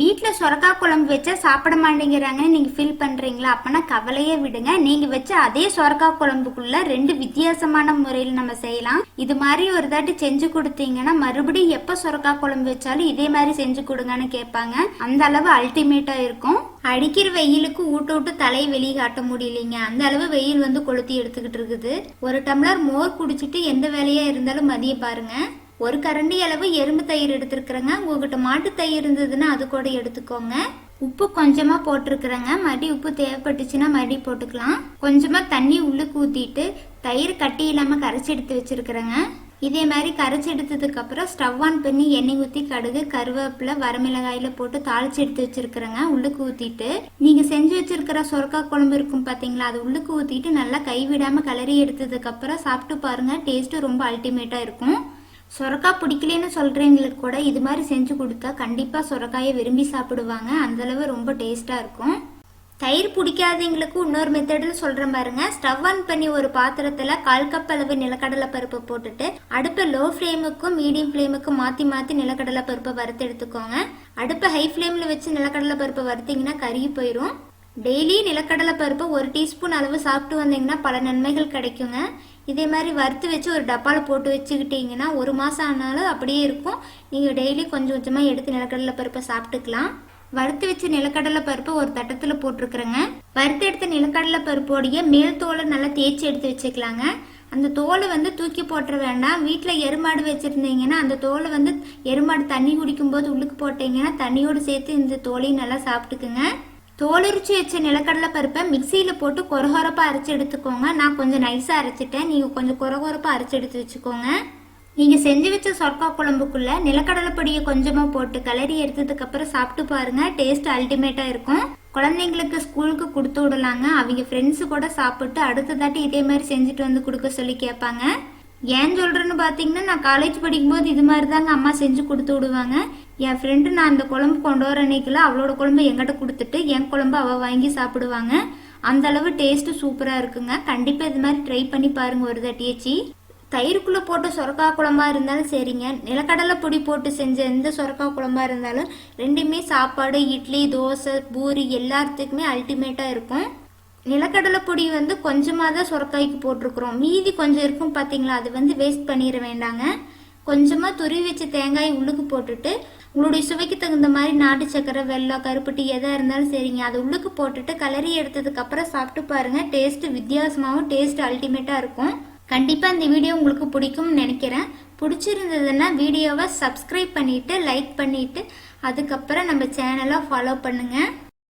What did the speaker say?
வீட்டில் சொரக்கா குழம்பு வச்சா சாப்பிட மாட்டேங்கிறாங்கன்னு நீங்கள் ஃபீல் பண்ணுறீங்களா அப்போனா கவலையே விடுங்க. நீங்கள் வச்ச அதே சொரக்கா குழம்புக்குள்ள ரெண்டு வித்தியாசமான முறையில் நம்ம செய்யலாம். இது மாதிரி ஒரு தாட்டி செஞ்சு கொடுத்தீங்கன்னா மறுபடியும் எப்போ சொரக்கா குழம்பு வச்சாலும் இதே மாதிரி செஞ்சு கொடுங்கன்னு கேட்பாங்க. அந்த அளவு அல்டிமேட்டாக இருக்கும். அடிக்கிற வெயிலுக்கு ஊட்ட விட்டு தலையை வெளியே காட்ட முடியலைங்க. அந்த அளவு வெயில் வந்து கொளுத்தி எடுத்துக்கிட்டு இருக்குது. ஒரு டம்ளர் மோர் குடிச்சிட்டு எந்த வேலையாக இருந்தாலும் மதிய பாருங்கள் ஒரு கரண்டி அளவு எறும்பு தயிர் எடுத்துருக்குறேங்க. உங்ககிட்ட மாட்டு தயிர் இருந்ததுன்னா அது கூட எடுத்துக்கோங்க. உப்பு கொஞ்சமா போட்டிருக்கிறேங்க. மடி உப்பு தேவைப்பட்டுச்சுன்னா மடி போட்டுக்கலாம். கொஞ்சமா தண்ணி உள்ளுக்கு ஊத்திட்டு தயிர் கட்டி இல்லாம கரைச்சி எடுத்து வச்சிருக்கிறேங்க. இதே மாதிரி கரைச்சி எடுத்ததுக்கு அப்புறம் ஸ்டவ் ஆன் பண்ணி எண்ணெய் ஊற்றி கடுகு கருவேப்பிலை வரமிளகாயில போட்டு தாளிச்சு எடுத்து வச்சிருக்கிறேங்க. உள்ளுக்கு ஊற்றிட்டு நீங்கள் செஞ்சு வச்சிருக்கிற சொரக்கா குழம்பு இருக்கும் பாத்தீங்களா? அது உள்ளுக்கு ஊற்றிட்டு நல்லா கைவிடாமல் கலரி எடுத்ததுக்கு அப்புறம் சாப்பிட்டு பாருங்க. டேஸ்ட் ரொம்ப அல்டிமேட்டாக இருக்கும். சொரக்காய் பிடிக்கலன்னு சொல்கிறவங்களுக்கு கூட இது மாதிரி செஞ்சு கொடுத்தா கண்டிப்பாக சொரக்காயை விரும்பி சாப்பிடுவாங்க. அந்தளவு ரொம்ப டேஸ்ட்டாக இருக்கும். தயிர் பிடிக்காதவங்களுக்கு இன்னொரு மெத்தடில் சொல்கிறேன் பாருங்க. ஸ்டவ் ஆன் பண்ணி ஒரு பாத்திரத்தில் கால் கப் அளவு நிலக்கடலை பருப்பை போட்டுட்டு அடுப்பை லோ ஃப்ளேமுக்கும் மீடியம் ஃப்ளேமுக்கும் மாற்றி மாற்றி நிலக்கடலை பருப்பை வறுத்து எடுத்துக்கோங்க. அடுப்பை ஹை ஃப்ளேமில் வச்சு நிலக்கடலை பருப்பை வறுத்தீங்கன்னா கருகி போயிடும் டெய்லி நிலக்கடலை பருப்பை ஒரு டீஸ்பூன் அளவு சாப்பிட்டு வந்தீங்கன்னா பல நன்மைகள் கிடைக்குங்க. இதே மாதிரி வறுத்து வச்சு ஒரு டப்பாவில் போட்டு வச்சுக்கிட்டீங்கன்னா ஒரு மாதம் ஆனாலும் அப்படியே இருக்கும். நீங்கள் டெய்லி கொஞ்சம் கொஞ்சமாக எடுத்து நிலக்கடலை பருப்பை சாப்பிட்டுக்கலாம். வறுத்து வச்ச நிலக்கடலை பருப்பை ஒரு தட்டத்தில் போட்டிருக்கிறேங்க. வறுத்து எடுத்த நிலக்கடலை பருப்போடைய மேல் தோலை நல்லா தேய்ச்சி எடுத்து வச்சுக்கலாங்க. அந்த தோலை வந்து தூக்கி போட்டுற வேண்டாம். வீட்டில் எருமாடு வச்சுருந்தீங்கன்னா அந்த தோலை வந்து எருமாடு தண்ணி குடிக்கும்போது உள்ளுக்கு போட்டீங்கன்னா தண்ணியோடு சேர்த்து இந்த தோலையும் நல்லா சாப்பிட்டுக்குங்க. தோலுரிச்சு வச்ச நிலக்கடலை பருப்பை மிக்சியில் போட்டு கொரகொரப்பாக அரைச்சி எடுத்துக்கோங்க. நான் கொஞ்சம் நைஸாக அரைச்சிட்டேன். நீங்கள் கொஞ்சம் கொரகொரப்பாக அரைச்சி எடுத்து வச்சுக்கோங்க. நீங்கள் செஞ்சு வச்ச சொர்க்கா குழம்புக்குள்ள நிலக்கடலை பொடியை கொஞ்சமாக போட்டு கிளறி எடுத்ததுக்கப்புறம் சாப்பிட்டு பாருங்கள் டேஸ்ட் அல்டிமேட்டாக இருக்கும். குழந்தைங்களுக்கு ஸ்கூலுக்கு கொடுத்து விடலாங்க. அவங்க ஃப்ரெண்ட்ஸு கூட சாப்பிட்டு அடுத்த தாட்டி இதே மாதிரி செஞ்சுட்டு வந்து கொடுக்க சொல்லி கேட்பாங்க. ஏன் சொல்கிறேன்னு பார்த்தீங்கன்னா நான் காலேஜ் படிக்கும்போது இது மாதிரி தாங்க அம்மா செஞ்சு கொடுத்து விடுவாங்க. என் ஃப்ரெண்டு நான் அந்த குழம்பு கொண்டு வர அன்னைக்குல அவளோட குழம்பு என்கிட்ட கொடுத்துட்டு என் குழம்பு அவள் வாங்கி சாப்பிடுவாங்க. அந்த அளவு டேஸ்ட்டு சூப்பராக இருக்குங்க. கண்டிப்பாக இது மாதிரி ட்ரை பண்ணி பாருங்க ஒரு தட்டியச்சி தயிருக்குள்ளே போட்டு சொரக்கா குழம்பா இருந்தாலும் சரிங்க. நிலக்கடலை பொடி போட்டு செஞ்ச எந்த சொரக்கா குழம்பா இருந்தாலும் ரெண்டுமே சாப்பாடு இட்லி தோசை பூரி எல்லாத்துக்குமே அல்டிமேட்டாக இருக்கும். நிலக்கடலை பொடி வந்து கொஞ்சமாக தான் சுரக்காய்க்கு போட்டிருக்கிறோம். மீதி கொஞ்சம் இருக்கும் பார்த்தீங்களா அது வந்து வேஸ்ட் பண்ணிட வேண்டாங்க. கொஞ்சமாக துருவி வச்ச தேங்காய் உள்ளுக்கு போட்டுட்டு உங்களுடைய சுவைக்கு தகுந்த மாதிரி நாட்டு சக்கரை வெள்ளம் கருப்பட்டி எதாக இருந்தாலும் சரிங்க. அது உள்ளுக்கு போட்டுட்டு கலரி எடுத்ததுக்கப்புறம் சாப்பிட்டு பாருங்கள் டேஸ்ட்டு வித்தியாசமாகவும் டேஸ்ட் அல்டிமேட்டாக இருக்கும். கண்டிப்பாக இந்த வீடியோ உங்களுக்கு பிடிக்கும்னு நினைக்கிறேன். பிடிச்சிருந்ததுன்னா வீடியோவை சப்ஸ்கிரைப் பண்ணிவிட்டு லைக் பண்ணிவிட்டு அதுக்கப்புறம் நம்ம சேனலை ஃபாலோ பண்ணுங்கள்